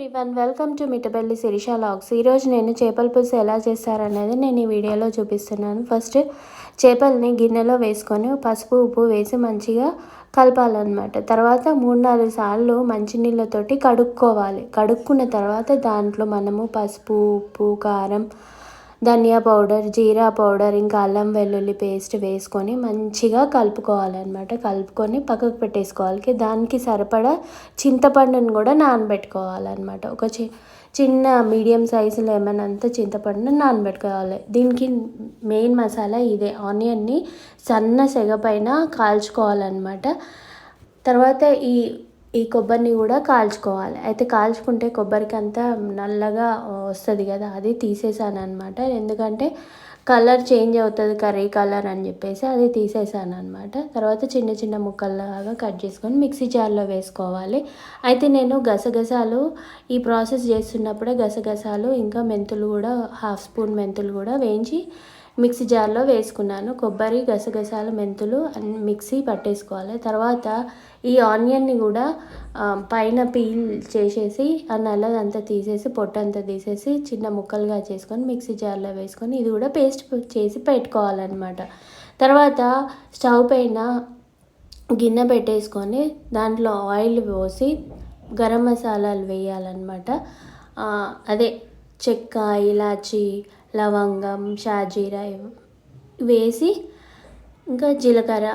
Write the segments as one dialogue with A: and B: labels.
A: Everyone welcome to Mitabelli Sireesha logs ఈరోజు నేను చేపల పులుసు ఎలా చేస్తారనేది నేను ఈ వీడియోలో చూపిస్తున్నాను. ఫస్ట్ చేపల్ని గిన్నెలో వేసుకొని పసుపు ఉప్పు వేసి మంచిగా కలపాలన్నమాట. తర్వాత మూడు నాలుగు సార్లు మంచినీళ్ళతోటి కడుక్కోవాలి. కడుక్కున్న తర్వాత దాంట్లో మనము పసుపు ఉప్పు కారం ధనియా పౌడర్ జీరా పౌడర్ ఇంకా అల్లం వెల్లుల్లి పేస్ట్ వేసుకొని మంచిగా కలుపుకోవాలన్నమాట. కలుపుకొని పక్కకు పెట్టేసుకోవాలి. దానికి సరిపడా చింతపండుని కూడా నానబెట్టుకోవాలన్నమాట. ఒక చి చిన్న మీడియం సైజు లెమన్ అంతా చింతపండుని నానబెట్టుకోవాలి. దీనికి మెయిన్ మసాలా ఇదే. ఆనియన్ని సన్న సెగ పైన కాల్చుకోవాలన్నమాట. తర్వాత ఈ ఈ కొబ్బరిని కూడా కాల్చుకోవాలి. అయితే కాల్చుకుంటే కొబ్బరికి అంతా నల్లగా వస్తుంది కదా అది తీసేసాను అనమాట ఎందుకంటే కలర్ చేంజ్ అవుతుంది కర్రీ కలర్ అని చెప్పేసి అది తీసేసాను అనమాట తర్వాత చిన్న చిన్న ముక్కల్లాగా కట్ చేసుకొని మిక్సీ జార్లో వేసుకోవాలి. అయితే నేను గసగసాలు ఈ ప్రాసెస్ చేస్తున్నప్పుడే గసగసాలు ఇంకా మెంతులు కూడా హాఫ్ స్పూన్ మెంతులు కూడా వేయించి మిక్సీ జార్లో వేసుకున్నాను. కొబ్బరి గసగసాలు మెంతులు అన్ని మిక్సీ పట్టేసుకోవాలి. తర్వాత ఈ ఆనియన్ని కూడా పైన పీల్ చేసేసి ఆ నల్లదంతా తీసేసి పొట్టంతా తీసేసి చిన్న ముక్కలుగా చేసుకొని మిక్సీ జార్లో వేసుకొని ఇది కూడా పేస్ట్ చేసి పెట్టుకోవాలన్నమాట. తర్వాత స్టవ్ పైన గిన్నె పెట్టేసుకొని దాంట్లో ఆయిల్ పోసి గరం మసాలాలు వేయాలన్నమాట. అదే చెక్క ఇలాచి లవంగం షాజీరా వేసి ఇంకా జీలకర్ర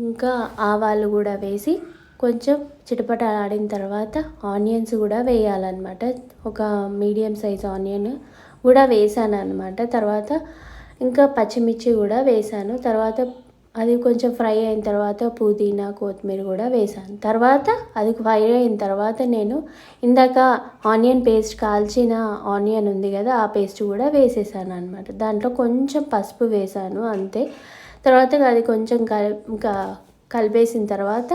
A: ఇంకా ఆవాలు కూడా వేసి కొంచెం చిటపటలాడిన తర్వాత ఆనియన్స్ కూడా వేయాలన్నమాట. ఒక మీడియం సైజ్ ఆనియన్ కూడా వేసాను అనమాట తర్వాత ఇంకా పచ్చిమిర్చి కూడా వేసాను. తర్వాత అది కొంచెం ఫ్రై అయిన తర్వాత పుదీనా కొత్తిమీర కూడా వేసాను. తర్వాత అది ఫ్రై అయిన తర్వాత నేను ఇందాక ఆనియన్ పేస్ట్ కాల్చిన ఆనియన్ ఉంది కదా ఆ పేస్ట్ కూడా వేసేసాను అనమాట దాంట్లో కొంచెం పసుపు వేసాను అంతే. తర్వాత అది కొంచెం కలి ఇంకా కలిపేసిన తర్వాత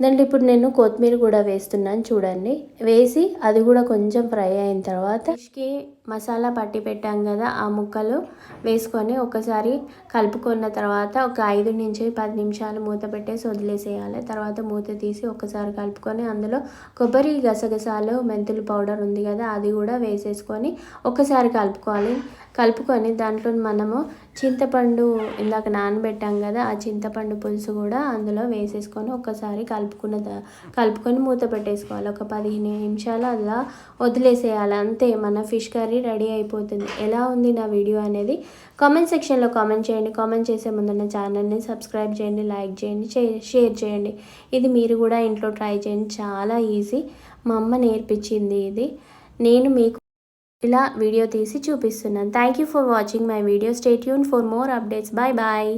A: దాంట్లో ఇప్పుడు నేను కొత్తిమీర కూడా వేస్తున్నాను చూడండి. వేసి అది కూడా కొంచెం ఫ్రై అయిన తర్వాత ఫిష్కి మసాలా పట్టి పెట్టాం కదా ఆ ముక్కలు వేసుకొని ఒకసారి కలుపుకున్న తర్వాత ఒక ఐదు నుంచి పది నిమిషాలు మూత పెట్టేసి వదిలేసేయాలి. తర్వాత మూత తీసి ఒకసారి కలుపుకొని అందులో కొబ్బరి గసగసాలు మెంతులు పౌడర్ ఉంది కదా అది కూడా వేసేసుకొని ఒకసారి కలుపుకోవాలి. కలుపుకొని దాంట్లో మనము చింతపండు ఇందాక నానబెట్టాం కదా ఆ చింతపండు పులుసు కూడా అందులో వేసేసుకొని ఒకసారి కలుపుకున్న కలుపుకొని మూత పెట్టేసుకోవాలి. ఒక పదిహేను నిమిషాలు అలా వదిలేసేయాలి. అంతే మన ఫిష్ కర్రీ రెడీ అయిపోతుంది. ఎలా ఉంది నా వీడియో అనేది కామెంట్ సెక్షన్లో కామెంట్ చేయండి. కామెంట్ చేసే ముందు నా ఛానల్ని సబ్స్క్రైబ్ చేయండి లైక్ చేయండి షేర్ చేయండి. ఇది మీరు కూడా ఇంట్లో ట్రై చేయండి. చాలా ఈజీ. మా అమ్మ నేర్పించింది ఇది. నేను మీకు ఇలా వీడియో తీసి చూపిస్తున్నాను. Thank you for watching my video stay Yoon for more updates bye bye